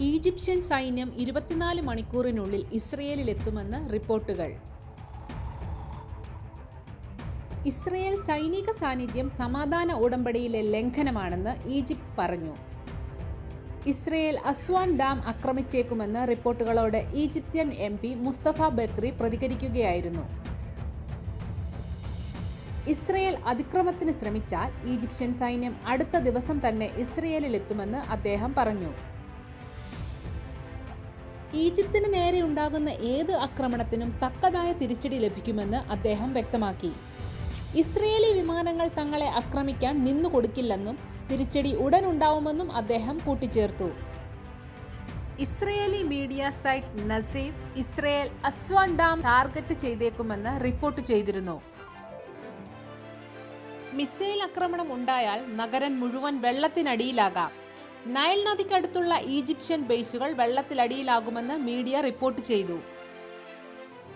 Egyptian സൈന്യം ഇരുപത്തിനാല് മണിക്കൂറിനുള്ളിൽ ഇസ്രയേലിലെത്തുമെന്ന് റിപ്പോർട്ടുകൾ. ഇസ്രയേൽ സൈനിക സാന്നിധ്യം സമാധാന ഉടമ്പടിയിലെ ലംഘനമാണെന്ന് ഈജിപ്ത് പറഞ്ഞു. ഇസ്രയേൽ അസ്വാൻ ഡാം ആക്രമിച്ചേക്കുമെന്ന് റിപ്പോർട്ടുകളോട് Egyptian M P Mustafa Bakri പ്രതികരിക്കുകയായിരുന്നു. ഇസ്രയേൽ അതിക്രമത്തിന് ശ്രമിച്ചാൽ ഈജിപ്ഷ്യൻ സൈന്യം അടുത്ത ദിവസം തന്നെ ഇസ്രയേലിലെത്തുമെന്ന് അദ്ദേഹം പറഞ്ഞു. ഈജിപ്തിന് നേരെ ഉണ്ടാകുന്ന ഏത് ആക്രമണത്തിനും തക്കതായ തിരിച്ചടി ലഭിക്കുമെന്ന് അദ്ദേഹം വ്യക്തമാക്കി. ഇസ്രയേലി വിമാനങ്ങൾ തങ്ങളെ ആക്രമിക്കാൻ നിന്നു കൊടുക്കില്ലെന്നും തിരിച്ചടി ഉടൻ ഉണ്ടാവുമെന്നും അദ്ദേഹം കൂട്ടിച്ചേർത്തു. ഇസ്രയേലി മീഡിയ സൈറ്റ് നസീബ് ഇസ്രയേൽ അസ്വാൻ ഡാം ടാർഗറ്റ് ചെയ്തേക്കുമെന്ന് റിപ്പോർട്ട് ചെയ്തിരുന്നു. മിസൈൽ ആക്രമണം ഉണ്ടായാൽ നഗരം മുഴുവൻ വെള്ളത്തിനടിയിലാകാം. നൈൽ നദിക്കടുത്തുള്ള ഈജിപ്ഷ്യൻ ബേസുകൾ വെള്ളത്തിലടിയിലാകുമെന്ന് മീഡിയ റിപ്പോർട്ട് ചെയ്തു.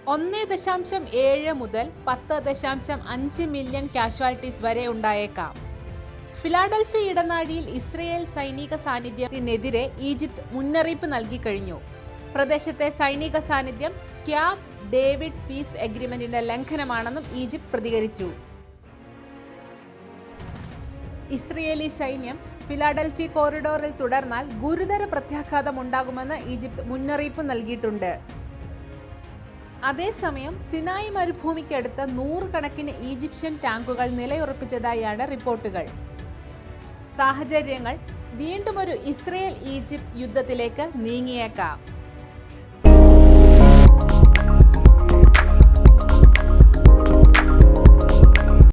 ഒന്ന് ദശാംശം ഏഴ് മുതൽ പത്ത് ദശാംശം അഞ്ച് മില്യൺ കാഷ്വാലിറ്റീസ് വരെ ഉണ്ടായേക്കാം. ഫിലാഡൽഫി ഇടനാഴിയിൽ ഇസ്രയേൽ സൈനിക സാന്നിധ്യത്തിനെതിരെ ഈജിപ്ത് മുന്നറിയിപ്പ് നൽകിക്കഴിഞ്ഞു പ്രദേശത്തെ സൈനിക സാന്നിധ്യം ക്യാബ് ഡേവിഡ് പീസ് എഗ്രിമെന്റിന്റെ ലംഘനമാണെന്നും ഈജിപ്ത് പ്രതികരിച്ചു. ഇസ്രയേലി സൈന്യം ഫിലാഡൽഫി കോറിഡോറിൽ തുടർന്നാൽ ഗുരുതര പ്രത്യാഘാതം ഉണ്ടാകുമെന്ന് ഈജിപ്ത് മുന്നറിയിപ്പ് നൽകിയിട്ടുണ്ട്. അതേസമയം സിനായി മരുഭൂമിക്കടുത്ത് നൂറുകണക്കിന് ഈജിപ്ഷ്യൻ ടാങ്കുകൾ നിലയുറപ്പിച്ചതായാണ് റിപ്പോർട്ടുകൾ. സാഹചര്യങ്ങൾ വീണ്ടും ഒരു ഇസ്രയേൽ ഈജിപ്ത് യുദ്ധത്തിലേക്ക് നീങ്ങിയേക്കാം.